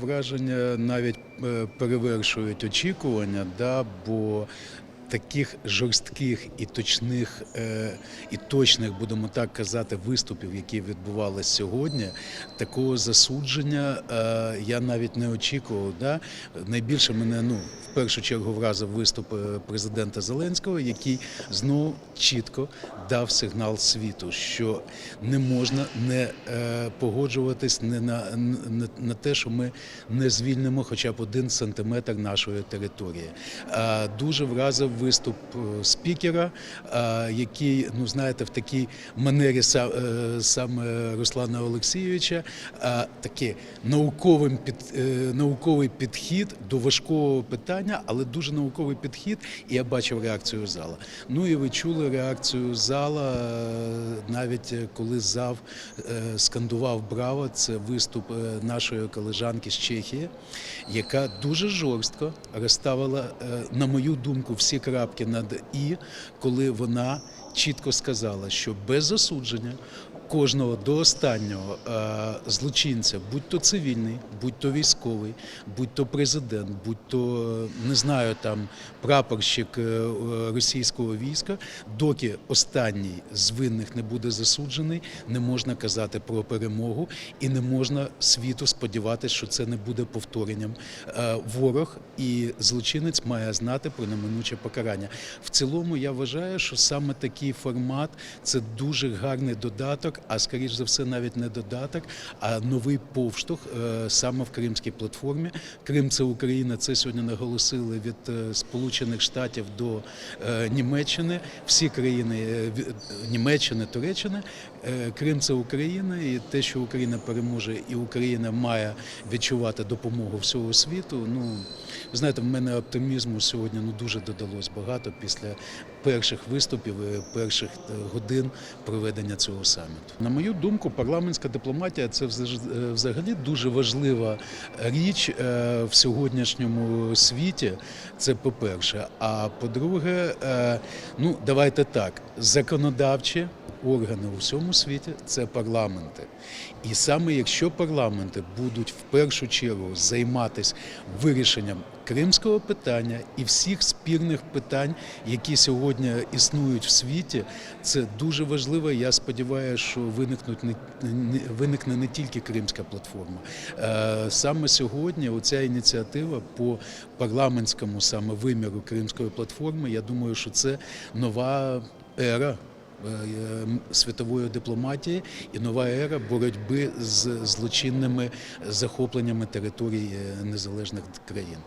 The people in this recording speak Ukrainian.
враження навіть е, перевершують очікування, да, бо таких жорстких і точних, е, і точних, будемо так казати, виступів, які відбувалися сьогодні, такого засудження е, я навіть не очікував. Да? Найбільше мене ну, в першу чергу вразив виступ е, президента Зеленського, який знову чітко дав сигнал світу, що не можна не погоджуватись не на, на, на те, що ми не звільнимо хоча б один сантиметр нашої території. Дуже вразив виступ е, спікера, е, який, ну знаєте, в такій манері е, саме Руслана Олексійовича, таке науковим під, науковий підхід до важкого питання, але дуже науковий підхід, і я бачив реакцію зала. Ну і ви чули реакцію зала, навіть коли зав скандував Браво, це виступ нашої колежанки з Чехії, яка дуже жорстко розставила, на мою думку, всі крапки над і, коли вона чітко сказала, що без засудження кожного до останнього е, злочинця, будь то цивільний, будь то військовий, будь то президент, будь то е, не знаю там прапорщик е, російського війська, доки останній з винних не буде засуджений, не можна казати про перемогу і не можна світу сподіватися, що це не буде повторенням. Ворог і злочинець має знати про неминуче покарання. В цілому я вважаю, що саме такий формат це дуже гарний додаток, а скоріш за все, навіть не додаток, а новий повштовх е, саме в Кримській платформі. Крим це Україна. Це сьогодні наголосили від е, Сполучених Штатів до е, Німеччини. Всі країни Німеччини, Туреччини. Крим це Україна, і те, що Україна переможе, і Україна має відчувати допомогу всього світу. Ну знаєте, в мене оптимізму сьогодні ну дуже додалось багато після перших виступів, і перших годин проведення цього саміту. На мою думку, парламентська дипломатія це е, взагалі дуже важлива річ е, в сьогоднішньому світі. Це по-перше. А по-друге, е, ну давайте так, законодавчі органи у всьому світі це парламенти. І саме якщо парламенти будуть в першу чергу займатися вирішенням кримського питання і всіх спірних питань, які сьогодні існують в світі, це дуже важливо. Я сподіваюся, що виникнуть не, не виникне не тільки Кримська платформа. Е, Саме сьогодні оця ініціатива по парламентському саме виміру Кримської платформи. Я думаю, що це нова ера світової дипломатії і нова ера боротьби з злочинними захопленнями територій е, незалежних країн.